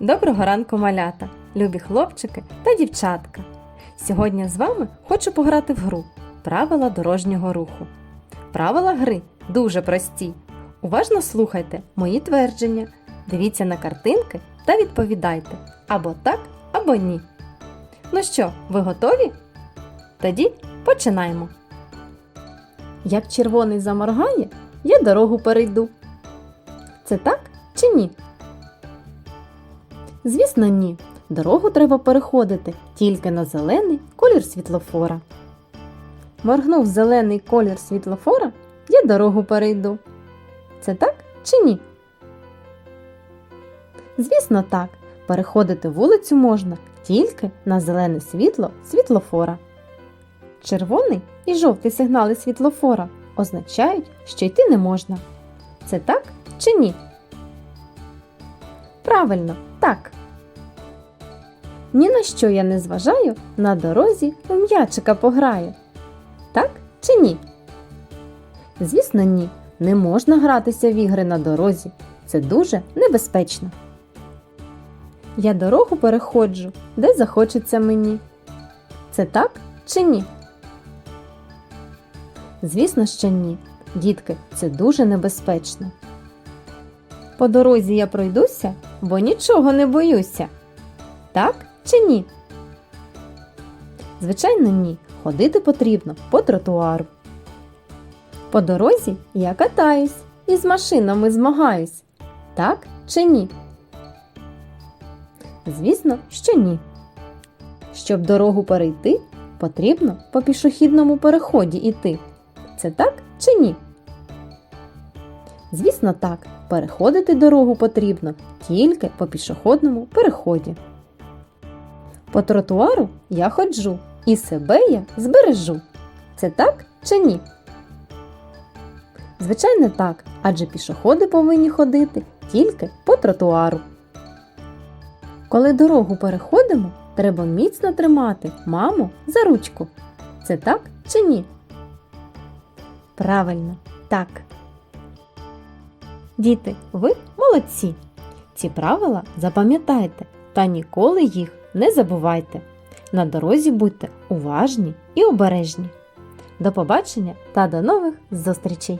Доброго ранку, малята, любі хлопчики та дівчатка. Сьогодні з вами хочу пограти в гру Правила дорожнього руху. Правила гри дуже прості. Уважно слухайте мої твердження, дивіться на картинки та відповідайте або так, або ні. Ну що, ви готові? Тоді починаємо. Як червоний заморгає, я дорогу перейду. Це так чи ні? Звісно, ні. Дорогу треба переходити тільки на зелений колір світлофора. Моргнув зелений колір світлофора, я дорогу перейду. Це так чи ні? Звісно, так. Переходити вулицю можна тільки на зелене світло світлофора. Червоний і жовтий сигнали світлофора означають, що йти не можна. Це так чи ні? Правильно, так. Ні на що я не зважаю, на дорозі у м'ячика пограю. Так чи ні? Звісно, ні. Не можна гратися в ігри на дорозі. Це дуже небезпечно. Я дорогу переходжу, де захочеться мені. Це так чи ні? Звісно, що ні. Дітки, це дуже небезпечно. По дорозі я пройдуся, бо нічого не боюся. Так чи ні? Звичайно, ні. Ходити потрібно по тротуару. По дорозі я катаюсь і з машинами змагаюсь. Так чи ні? Звісно, що ні. Щоб дорогу перейти, потрібно по пішохідному переході йти. Це так чи ні? Звісно, так. Переходити дорогу потрібно тільки по пішохідному переході. По тротуару я ходжу і себе я збережу. Це так чи ні? Звичайно, так, адже пішоходи повинні ходити тільки по тротуару. Коли дорогу переходимо, треба міцно тримати маму за ручку. Це так чи ні? Правильно, так. Діти, ви молодці! Ці правила запам'ятайте та ніколи їх не забувайте. На дорозі будьте уважні і обережні. До побачення та до нових зустрічей!